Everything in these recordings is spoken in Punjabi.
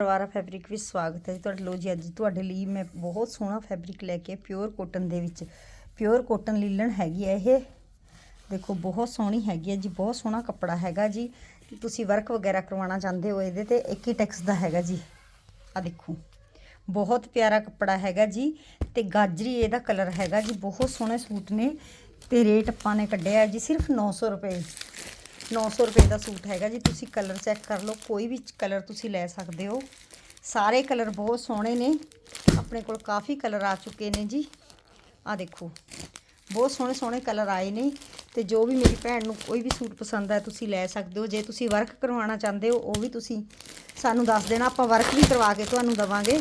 ਪਰਿਵਾਰਾ ਫੈਬਰਿਕ ਵਿੱਚ ਸਵਾਗਤ ਹੈ ਜੀ ਤੁਹਾਡੇ ਲੋ ਜੀ ਅੱਜ ਤੁਹਾਡੇ ਲਈ ਮੈਂ ਬਹੁਤ ਸੋਹਣਾ ਫੈਬਰਿਕ ਲੈ ਕੇ ਪਿਓਰ ਕੋਟਨ ਦੇ ਵਿੱਚ। ਪਿਓਰ ਕੋਟਨ ਲੀਲਨ ਹੈਗੀ ਹੈ ਇਹ। ਦੇਖੋ, ਬਹੁਤ ਸੋਹਣੀ ਹੈਗੀ ਹੈ ਜੀ, ਬਹੁਤ ਸੋਹਣਾ ਕੱਪੜਾ ਹੈਗਾ ਜੀ। ਤੁਸੀਂ ਵਰਕ ਵਗੈਰਾ ਕਰਵਾਉਣਾ ਚਾਹੁੰਦੇ ਹੋ ਇਹਦੇ ਤੇ ਇੱਕ ਹੀ ਟੈਕਸ ਦਾ ਹੈਗਾ ਜੀ। ਆ ਦੇਖੋ, ਬਹੁਤ ਪਿਆਰਾ ਕੱਪੜਾ ਹੈਗਾ ਜੀ ਤੇ ਗਾਜਰੀ ਇਹਦਾ ਕਲਰ ਹੈਗਾ ਜੀ, ਬਹੁਤ ਸੋਹਣੇ ਸੂਟ ਨੇ ਤੇ ਰੇਟ ਆਪਾਂ ਨੇ ਕੱਢਿਆ ਜੀ ਸਿਰਫ 900 ਰੁਪਏ। 900 ਰੁਪਏ ਦਾ ਸੂਟ ਹੈਗਾ ਜੀ, ਤੁਸੀਂ ਕਲਰ ਚੈੱਕ ਕਰ ਲਓ, ਕੋਈ ਵੀ ਕਲਰ ਤੁਸੀਂ ਲੈ ਸਕਦੇ ਹੋ। ਸਾਰੇ ਕਲਰ ਬਹੁਤ ਸੋਹਣੇ ਨੇ, ਆਪਣੇ ਕੋਲ ਕਾਫੀ ਕਲਰ ਆ ਚੁੱਕੇ ਨੇ ਜੀ। ਆ ਦੇਖੋ, ਬਹੁਤ ਸੋਹਣੇ ਸੋਹਣੇ ਕਲਰ ਆਏ ਨੇ ਤੇ ਜੋ ਵੀ ਮੇਰੀ ਭੈਣ ਨੂੰ ਕੋਈ ਵੀ ਸੂਟ ਪਸੰਦ ਹੈ ਤੁਸੀਂ ਲੈ ਸਕਦੇ ਹੋ। ਜੇ ਤੁਸੀਂ ਵਰਕ ਕਰਵਾਉਣਾ ਚਾਹੁੰਦੇ ਹੋ, ਉਹ ਵੀ ਤੁਸੀਂ ਸਾਨੂੰ ਦੱਸ ਦੇਣਾ, ਆਪਾਂ ਵਰਕ ਵੀ ਕਰਵਾ ਕੇ ਤੁਹਾਨੂੰ ਦਵਾਂਗੇ।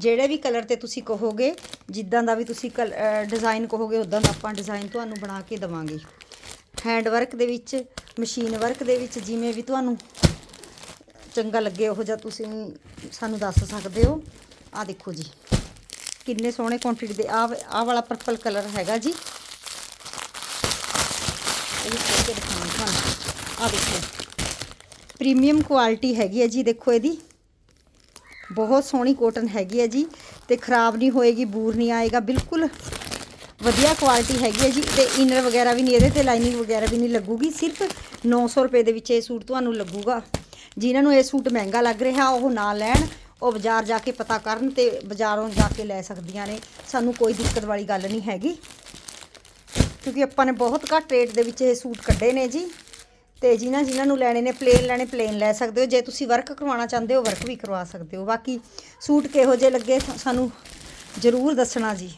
ਜਿਹੜੇ ਵੀ ਕਲਰ ਤੇ ਤੁਸੀਂ ਕਹੋਗੇ, ਜਿੱਦਾਂ ਦਾ ਵੀ ਤੁਸੀਂ ਡਿਜ਼ਾਈਨ ਕਹੋਗੇ ਉਦਾਂ ਦਾ ਆਪਾਂ ਡਿਜ਼ਾਈਨ ਤੁਹਾਨੂੰ ਬਣਾ ਕੇ ਦਵਾਂਗੇ। ਹੈਂਡ ਵਰਕ ਦੇ ਵਿੱਚ ਮਸ਼ੀਨ ਵਰਕ ਦੇ ਵਿੱਚ ਜਿਵੇਂ ਵੀ ਤੁਹਾਨੂੰ ਚੰਗਾ ਲੱਗੇ ਉਹ ਜਿਹਾ ਤੁਸੀਂ ਸਾਨੂੰ ਦੱਸ ਸਕਦੇ ਹੋ। ਆ ਦੇਖੋ ਜੀ। ਕਿੰਨੇ ਸੋਹਣੇ ਕੁਆਂਟੀਟੀ ਦੇ ਆ ਆ ਵਾਲਾ ਪਰਪਲ ਕਲਰ ਹੈਗਾ ਜੀ। ਇਹ ਵੀ ਦਿਖਾਉਂ ਤੁਹਾਨੂੰ। ਆ ਦੇਖੋ। ਪ੍ਰੀਮੀਅਮ ਕੁਆਲਿਟੀ ਹੈਗੀ ਹੈ ਜੀ, ਦੇਖੋ ਇਹਦੀ। ਬਹੁਤ ਸੋਹਣੀ ਕੋਟਨ ਹੈਗੀ ਹੈ ਜੀ। ਤੇ ਖਰਾਬ ਨਹੀਂ ਹੋਏਗੀ, ਬੂਰ ਨਹੀਂ ਆਏਗਾ, ਬਿਲਕੁਲ ਵਧੀਆ ਕੁਆਲਿਟੀ ਹੈਗੀ ਹੈ ਜੀ ਤੇ ਇਨਰ ਵਗੈਰਾ ਵੀ ਨਹੀਂ, ਇਹਦੇ ਤੇ ਲਾਈਨਿੰਗ ਵਗੈਰਾ ਵੀ ਨਹੀਂ ਲੱਗੂਗੀ, ਸਿਰਫ 900 ਰੁਪਏ ਦੇ ਵਿੱਚ ਇਹ ਸੂਟ ਤੁਹਾਨੂੰ ਲੱਗੂਗਾ। ਜਿਨ੍ਹਾਂ ਨੂੰ ਇਹ ਸੂਟ ਮਹਿੰਗਾ ਲੱਗ ਰਿਹਾ, ਉਹ ਨਾ ਲੈਣ, ਉਹ ਬਾਜ਼ਾਰ ਜਾ ਕੇ ਪਤਾ ਕਰਨ ਤੇ ਬਾਜ਼ਾਰੋਂ ਜਾ ਕੇ ਲੈ ਸਕਦੀਆਂ ਨੇ। ਸਾਨੂੰ ਕੋਈ ਦਿੱਕਤ ਵਾਲੀ ਗੱਲ ਨਹੀਂ ਹੈਗੀ। ਕਿਉਂਕਿ ਆਪਾਂ ਨੇ ਬਹੁਤ ਘੱਟ ਰੇਟ ਦੇ ਵਿੱਚ ਇਹ ਸੂਟ ਕੱਢੇ ਨੇ ਜੀ। ਤੇ ਜਿਨ੍ਹਾਂ ਜਿਨ੍ਹਾਂ ਨੂੰ ਲੈਣੇ ਨੇ ਪਲੇਨ ਲੈਣੇ ਪਲੇਨ ਲੈ ਸਕਦੇ ਹੋ। ਜੇ ਤੁਸੀਂ ਵਰਕ ਕਰਵਾਉਣਾ ਚਾਹੁੰਦੇ ਹੋ ਵਰਕ ਵੀ ਕਰਵਾ ਸਕਦੇ ਹੋ। ਬਾਕੀ ਸੂਟ ਕਿਹੋ ਜਿਹੇ ਲੱਗੇ, ਸਾਨੂੰ ਜ਼ਰੂਰ ਦੱਸਣਾ ਜੀ।